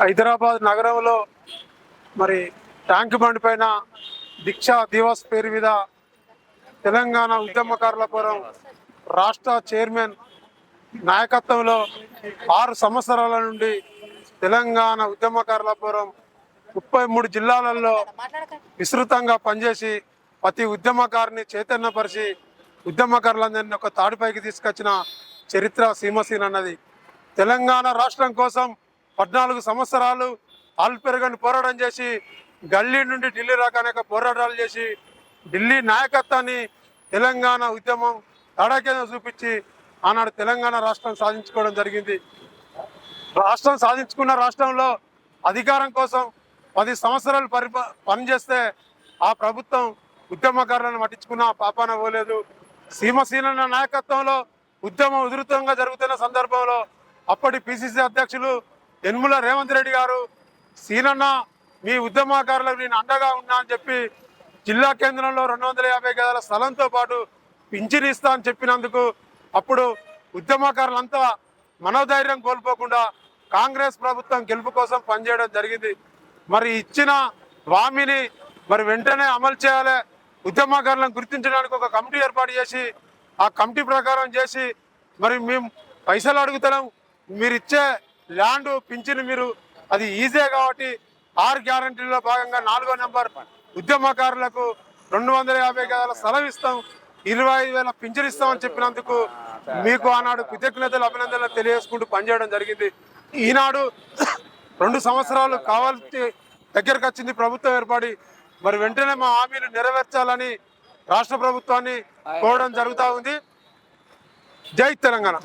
హైదరాబాద్ నగరంలో మరి tank bund పైన దీక్షా దివస్ పేరు మీద తెలంగాణ ఉద్యమకారుల ఫోరం రాష్ట్ర చైర్మన్ నాయకత్వంలో ఆరు సంవత్సరాల నుండి తెలంగాణ ఉద్యమకారుల పురం ముప్పై మూడు జిల్లాలలో విస్తృతంగా పనిచేసి ప్రతి ఉద్యమకారిని చైతన్యపరిచి ఉద్యమకారులందరినీ ఒక తాడిపైకి తీసుకొచ్చిన చరిత్ర సీమసీన్ అన్నది. తెలంగాణ రాష్ట్రం కోసం పద్నాలుగు సంవత్సరాలు ఆల్పెరగని పోరాటం చేసి గల్లీ నుండి ఢిల్లీ దాకా అనేక పోరాటాలు చేసి ఢిల్లీ నాయకత్వాన్ని తెలంగాణ ఉద్యమం తడాకేదం చూపించి ఆనాడు తెలంగాణ రాష్ట్రం సాధించుకోవడం జరిగింది. రాష్ట్రం సాధించుకున్న రాష్ట్రంలో అధికారం కోసం పది సంవత్సరాలు పరి పనిచేస్తే ఆ ప్రభుత్వం ఉద్యమకారులను పట్టించుకున్న పాపాన పోలేదు. సీమసీన నాయకత్వంలో ఉద్యమం ఉధృతంగా జరుగుతున్న సందర్భంలో అప్పటి పిసిసి అధ్యక్షులు యనుముల రేవంత్ రెడ్డి గారు సీనన్న మీ ఉద్యమకారులకు నేను అండగా ఉన్నా అని చెప్పి జిల్లా కేంద్రంలో రెండు వందల యాభై గదాల స్థలంతో పాటు పింఛన్ ఇస్తా అని చెప్పినందుకు అప్పుడు ఉద్యమకారులంతా మనోధైర్యం కోల్పోకుండా కాంగ్రెస్ ప్రభుత్వం గెలుపు కోసం పనిచేయడం జరిగింది. మరి ఇచ్చిన హామీని మరి వెంటనే అమలు చేయాలి. ఉద్యమకారులను గుర్తించడానికి ఒక కమిటీ ఏర్పాటు చేసి ఆ కమిటీ ప్రకారం చేసి మరి మేము పైసలు అడుగుతున్నాం మీరు ఇచ్చే ల్యాండ్ పింఛన్ మీరు అది ఈజీ కాబట్టి ఆరు గ్యారంటీలో భాగంగా నాలుగో నెంబర్ ఉద్యమకారులకు రెండు వందల యాభై గదాల సెలవు ఇస్తాం. ఇరవై ఐదు వేల పింఛన్ ఇస్తామని చెప్పినందుకు మీకు ఆనాడు కృతజ్ఞతలు అభినందనలు తెలియజేసుకుంటూ పనిచేయడం జరిగింది. ఈనాడు రెండు సంవత్సరాలు కావాల్సి దగ్గరకు వచ్చింది ప్రభుత్వం ఏర్పడి మరి వెంటనే మా హామీలు నెరవేర్చాలని రాష్ట్ర ప్రభుత్వాన్ని కోరడం జరుగుతూ ఉంది. జై తెలంగాణ.